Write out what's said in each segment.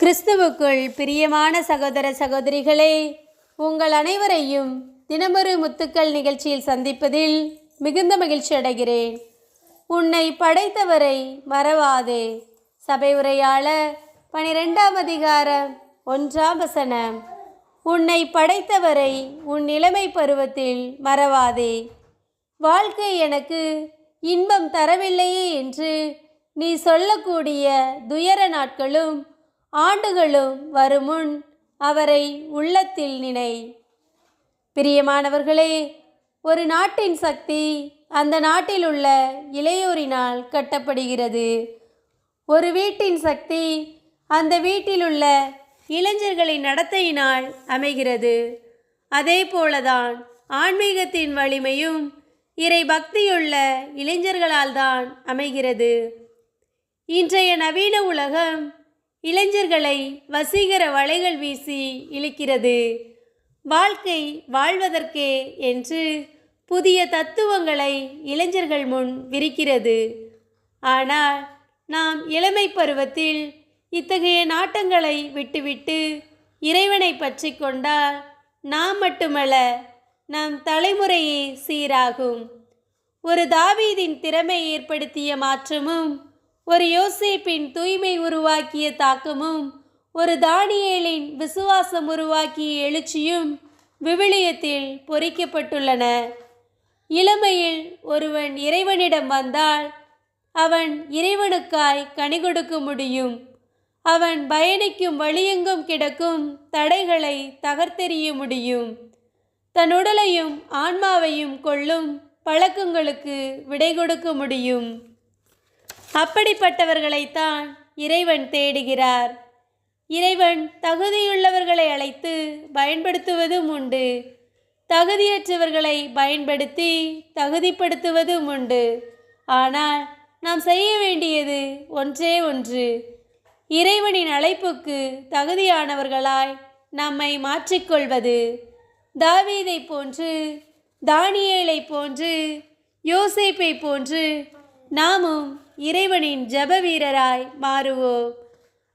கிறிஸ்துவுக்குள் பிரியமான சகோதர சகோதரிகளே உங்கள் அனைவரையும் தினமொரு முத்துக்கள் நிகழ்ச்சியில் சந்திப்பதில் மிகுந்த மகிழ்ச்சி அடைகிறேன். உன்னை படைத்தவரை மறவாதே. சபை உரையாளர் பனிரெண்டாம் அதிகாரம் ஒன்றாம் வசனம். உன்னை படைத்தவரை உன் இளமை பருவத்தில் மறவாதே. வாழ்க்கை எனக்கு இன்பம் தரவில்லையே என்று நீ சொல்லக்கூடிய துயர நாட்களும் ஆண்டுகளும் வருமுன் அவரை உள்ளத்தில் நினை. பிரியமானவர்களே ஒரு நாட்டின் சக்தி அந்த நாட்டில் உள்ள இளையோரினால் கட்டப்படுகிறது. ஒரு வீட்டின் சக்தி அந்த வீட்டில் உள்ள இளைஞர்களின் நடத்தையினால் அமைகிறது. அதே போலதான் ஆன்மீகத்தின் வலிமையும் இறை பக்தியுள்ள இளைஞர்களால் தான் அமைகிறது. இன்றைய நவீன உலகம் இளைஞர்களை வசீகர வலைகள் வீசி இழுக்கிறது. வாழ்க்கை வாழ்வதற்கே என்று புதிய தத்துவங்களை இளைஞர்கள் முன் விரிக்கிறது. ஆனால் நாம் இளமை பருவத்தில் இத்தகைய நாட்டங்களை விட்டுவிட்டு இறைவனை பற்றி கொண்டால் நாம் மட்டுமல்ல நம் தலைமுறையே சீராகும். ஒரு தாவீதின் திறமை ஏற்படுத்திய மாற்றமும் ஒரு யோசேப்பின் தூய்மை உருவாக்கிய தாக்கமும் ஒரு தானியேலின் விசுவாசம் உருவாக்கிய எழுச்சியும் விவிலியத்தில் பொறிக்கப்பட்டுள்ளன. இளமையில் ஒருவன் இறைவனிடம் வந்தால் அவன் இறைவனுக்காய் கனி கொடுக்க முடியும். அவன் பயணிக்கும் வழியெங்கும் கிடக்கும் தடைகளை தகர்த்தெறிய முடியும். தன் உடலையும் ஆன்மாவையும் கொள்ளும் பழக்கங்களுக்கு விடை கொடுக்க முடியும். அப்படிப்பட்டவர்களைத்தான் இறைவன் தேடுகிறார். இறைவன் தகுதியுள்ளவர்களை அழைத்து பயன்படுத்துவதும் உண்டு. தகுதியற்றவர்களை பயன்படுத்தி தகுதிப்படுத்துவதும் உண்டு. ஆனால் நாம் செய்ய வேண்டியது ஒன்றே ஒன்று. இறைவனின் அழைப்புக்கு தகுதியானவர்களாய் நம்மை மாற்றிக்கொள்வது. தாவீதை போன்று தானியேலை போன்று யோசேப்பை போன்று நாமும் இறைவனின் ஜப வீரராய் மாறுவோம்.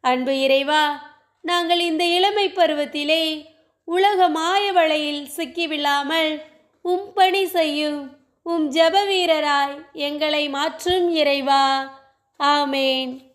அன்பு இறைவா நாங்கள் இந்த இளமை பருவத்திலே உலக மாய வலையில் சிக்கிவிழாமல் உம் பணி செய்யும் உம் ஜப வீரராய் எங்களை மாற்றும் இறைவா. ஆமேன்.